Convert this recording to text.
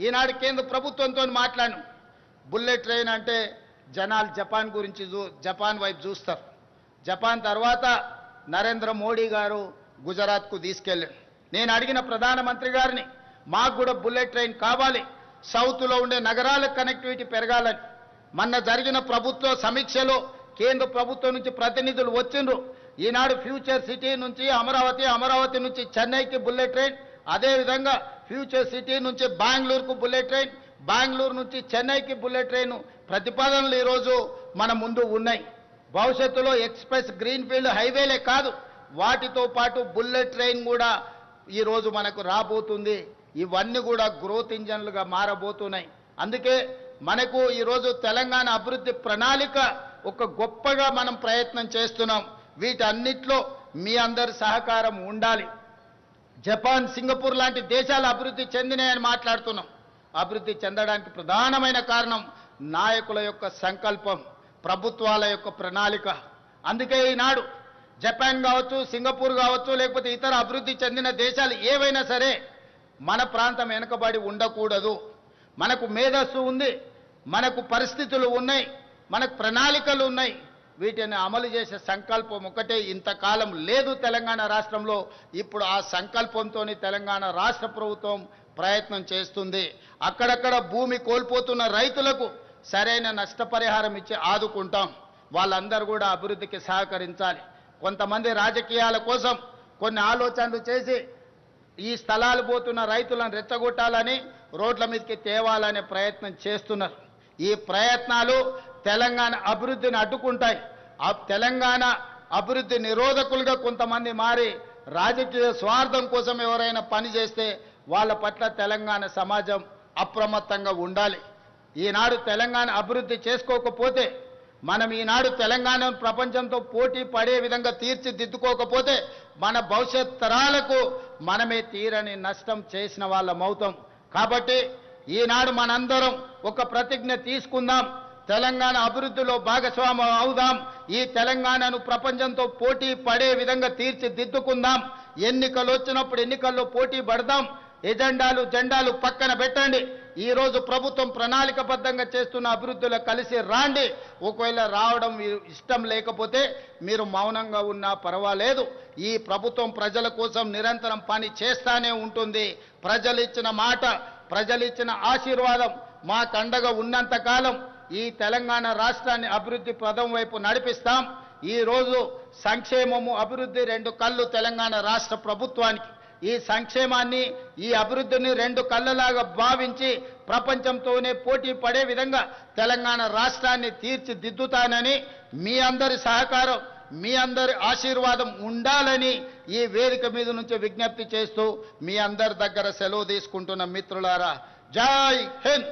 ఈనాడు కేంద్ర ప్రభుత్వంతో మాట్లాడాను. బుల్లెట్ ట్రైన్ అంటే జనాలు జపాన్ గురించి చూ జపాన్ వైపు చూస్తారు. జపాన్ తర్వాత నరేంద్ర మోడీ గారు గుజరాత్కు తీసుకెళ్ళాడు నేను అడిగిన ప్రధానమంత్రి గారిని మాకు కూడా బుల్లెట్ ట్రైన్ కావాలి సౌత్లో ఉండే నగరాలకు కనెక్టివిటీ పెరగాలని. మొన్న జరిగిన ప్రభుత్వ సమీక్షలో కేంద్ర ప్రభుత్వం నుంచి ప్రతినిధులు వచ్చిండ్రు. ఈనాడు ఫ్యూచర్ సిటీ నుంచి అమరావతి అమరావతి నుంచి చెన్నైకి బుల్లెట్ ట్రైన్ అదేవిధంగా ఫ్యూచర్ సిటీ నుంచి బెంగళూరుకు బుల్లెట్ ట్రైన్ బెంగళూరు నుంచి చెన్నైకి బుల్లెట్ ట్రైన్ ప్రతిపాదనలు ఈరోజు మన ముందు ఉన్నాయి. భవిష్యత్తులో ఎక్స్ప్రెస్ గ్రీన్ ఫీల్డ్ హైవేలే కాదు వాటితో పాటు బుల్లెట్ ట్రైన్ కూడా ఈరోజు మనకు రాబోతుంది. ఇవన్నీ కూడా గ్రోత్ ఇంజన్లుగా మారబోతున్నాయి. అందుకే మనకు ఈరోజు తెలంగాణ అభివృద్ధి ప్రణాళిక ఒక గొప్పగా మనం ప్రయత్నం చేస్తున్నాం. వీటన్నిట్లో మీ అందరి సహకారం ఉండాలి. జపాన్ సింగపూర్ లాంటి దేశాలు అభివృద్ధి చెందినాయని మాట్లాడుతున్నాం. అభివృద్ధి చెందడానికి ప్రధానమైన కారణం నాయకుల యొక్క సంకల్పం ప్రభుత్వాల యొక్క ప్రణాళిక. అందుకే ఈనాడు జపాన్ కావచ్చు సింగపూర్ కావచ్చు లేకపోతే ఇతర అభివృద్ధి చెందిన దేశాలు ఏవైనా సరే మన ప్రాంతం వెనుకబడి ఉండకూడదు. మనకు మేధస్సు ఉంది మనకు పరిస్థితులు ఉన్నాయి మనకు ప్రణాళికలు ఉన్నాయి. వీటిని అమలు చేసే సంకల్పం ఒకటే. ఇంతకాలం లేదు తెలంగాణ రాష్ట్రంలో. ఇప్పుడు ఆ సంకల్పంతో తెలంగాణ రాష్ట్ర ప్రభుత్వం ప్రయత్నం చేస్తుంది. అక్కడక్కడ భూమి కోల్పోతున్న రైతులకు సరైన నష్టపరిహారం ఇచ్చి ఆదుకుంటాం. వాళ్ళందరూ కూడా అభివృద్ధికి సహకరించాలి. కొంతమంది రాజకీయాల కోసం కొన్ని ఆలోచనలు చేసి ఈ స్థలాలు పోతున్న రైతులను రెచ్చగొట్టాలని రోడ్ల మీదకి తేవాలనే ప్రయత్నం చేస్తున్నారు. ఈ ప్రయత్నాలు తెలంగాణ అభివృద్ధిని అడ్డుకుంటాయి. ఆ తెలంగాణ అభివృద్ధి నిరోధకులుగా కొంతమంది మారి రాజకీయ స్వార్థం కోసం ఎవరైనా పనిచేస్తే వాళ్ళ పట్ల తెలంగాణ సమాజం అప్రమత్తంగా ఉండాలి. ఈనాడు తెలంగాణ అభివృద్ధి చేసుకోకపోతే మనం ఈనాడు తెలంగాణ ప్రపంచంతో పోటీ పడే విధంగా తీర్చిదిద్దుకోకపోతే మన భవిష్యత్ తరాలకు మనమే తీరని నష్టం చేసిన వాళ్ళం అవుతాం కాబట్టి ఈనాడు మనందరం ఒక ప్రతిజ్ఞ తీసుకుందాం. తెలంగాణ అభివృద్ధిలో భాగస్వామ్యం అవుదాం. ఈ తెలంగాణను ప్రపంచంతో పోటీ పడే విధంగా తీర్చిదిద్దుకుందాం. ఎన్నికలు వచ్చినప్పుడు ఎన్నికల్లో పోటీ పడదాం. ఎజెండాలు జెండాలు పక్కన పెట్టండి. ఈ రోజు ప్రభుత్వం ప్రణాళికబద్ధంగా చేస్తున్న అభివృద్ధిలో కలిసి రాండి. ఒకవేళ రావడం మీరు ఇష్టం లేకపోతే మీరు మౌనంగా ఉన్నా పర్వాలేదు. ఈ ప్రభుత్వం ప్రజల కోసం నిరంతరం పని చేస్తానే ఉంటుంది. ప్రజలు ఇచ్చిన మాట ప్రజలు ఇచ్చిన ఆశీర్వాదం మా కండగా ఉన్నంత కాలం. ఈ తెలంగాణ రాష్ట్రాన్ని అభివృద్ధి పదం వైపు నడిపిస్తాం. ఈ రోజు సంక్షేమము అభివృద్ధి రెండు కళ్ళు తెలంగాణ రాష్ట్ర ప్రభుత్వానికి. ఈ సంక్షేమాన్ని ఈ అభివృద్ధిని రెండు కళ్ళలాగా భావించి ప్రపంచంతోనే పోటీ పడే విధంగా తెలంగాణ రాష్ట్రాన్ని తీర్చిదిద్దుతానని మీ అందరి సహకారం మీ అందరి ఆశీర్వాదం ఉండాలని ఈ వేదిక మీద నుంచి విజ్ఞప్తి చేస్తూ మీ అందరి దగ్గర సెలవు తీసుకుంటున్న మిత్రులారా జై హింద్!